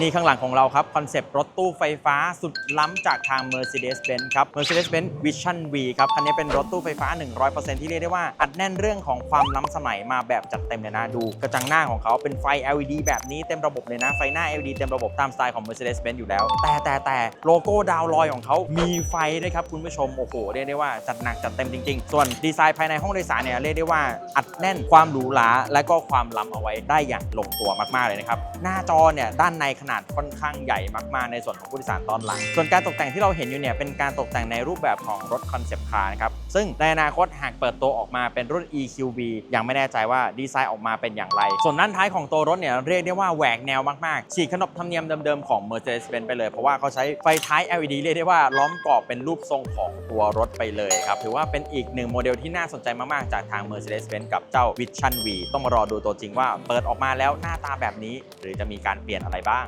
นี่ข้างหลังของเราครับ คอนเซปต์รถตู้ไฟฟ้าสุดล้ำจากทาง Mercedes-Benz ครับ Mercedes-Benz Vision V ครับ คันนี้เป็นรถตู้ไฟฟ้า 100%ที่เรียกได้ว่า อัดแน่นเรื่องของความล้ำสมัยมาแบบจัดเต็มเลยนะ ดู กระจังหน้าของเขาเป็นไฟ LED แบบนี้เต็มระบบเลยนะ ไฟหน้า LED เต็มระบบตามสไตล์ของ Mercedes-Benz อยู่แล้ว แต่แต่แต่โลโก้ดาวลอยของเขามีไฟด้วยครับคุณผู้ชมโอ้โหเรียกได้ว่าจัดหนักจัดเต็มจริงๆ ส่วนดีไซน์ภายในห้องโดยสารเนี่ยเรียกได้ว่าอัดแน่นความหรูหราและก็ความล้ำเอาไว้ได้อย่างลงตัวมากๆเลยนะครับหน้าจอเนี่ยด้านในขนาดค่อนข้างใหญ่มากๆ ในส่วนของผู้โดยสารตอนหลัง ส่วนการตกแต่งที่เราเห็นอยู่เนี่ยเป็นการตกแต่งในรูปแบบของรถคอนเซปต์คาร์นะครับ ซึ่งในอนาคตหากเปิดตัวออกมาเป็นรุ่น EQB ยังไม่แน่ใจว่าดีไซน์ออกมาเป็นอย่างไร ส่วนด้านท้ายของตัวรถเนี่ยเรียกได้ว่าแหวกแนวมากๆ ฉีกขนบธรรมเนียมเดิมๆของ Mercedes-Benz ไปเลย เพราะว่าเขาใช้ไฟท้าย LED เรียกได้ว่าล้อมกรอบเป็นรูปทรงของตัวรถไปเลยครับถือว่าเป็นอีกหนึ่งโมเดลที่น่าสนใจมากๆ จากทาง Mercedes-Benz กับเจ้า Vision V ต้องมารอดูตัวจริงว่าเปิดออกมาแล้วหน้าตาแบบนี้ หรือจะมีการเปลี่ยนอะไรบ้าง